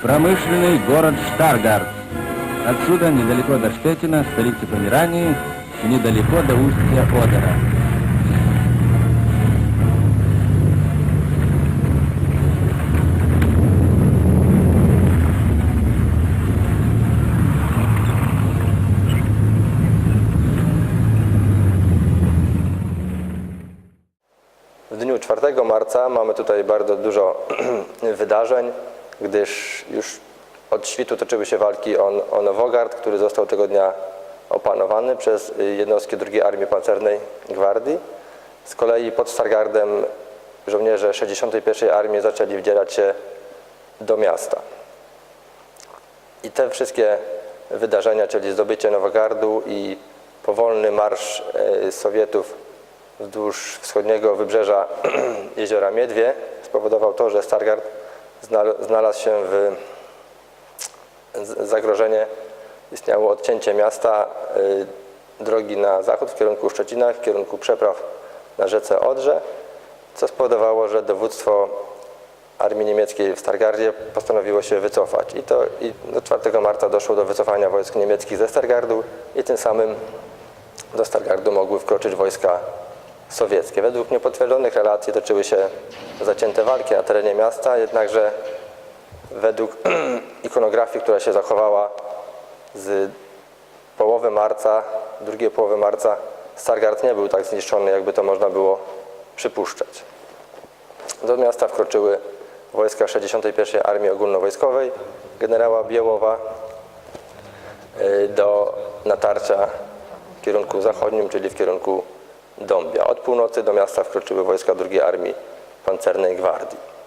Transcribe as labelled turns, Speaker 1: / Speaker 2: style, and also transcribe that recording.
Speaker 1: Промышленный город Штаргард. Отсюда недалеко до Штетина, столицы Померании, недалеко до устья Одера.
Speaker 2: W dniu 4 marca mamy tutaj bardzo dużo wydarzeń, gdyż już od świtu toczyły się walki o, o Nowogard, który został tego dnia opanowany przez jednostki II Armii Pancernej Gwardii. Z kolei pod Stargardem żołnierze 61 Armii zaczęli wdzierać się do miasta. I te wszystkie wydarzenia, czyli zdobycie Nowogardu i powolny marsz e, Sowietów wzdłuż wschodniego wybrzeża jeziora Miedwie spowodował to, że Stargard znalazł się w zagrożenie, istniało odcięcie miasta, y, drogi na zachód w kierunku Szczecina, w kierunku przepraw na rzece Odrze, co spowodowało, że dowództwo armii niemieckiej w Stargardzie postanowiło się wycofać. I to i do 4 marca doszło do wycofania wojsk niemieckich ze Stargardu i tym samym do Stargardu mogły wkroczyć wojska sowieckie. Według niepotwierdzonych relacji toczyły się zacięte walki na terenie miasta, jednakże według ikonografii, która się zachowała z połowy marca, drugiej połowy marca, Stargard nie był tak zniszczony, jakby to można było przypuszczać. Do miasta wkroczyły wojska 61 Armii Ogólnowojskowej generała Białowa y, do natarcia w kierunku zachodnim, czyli w kierunku Dąbia. Od północy do miasta wkroczyły wojska II Armii Pancernej Gwardii.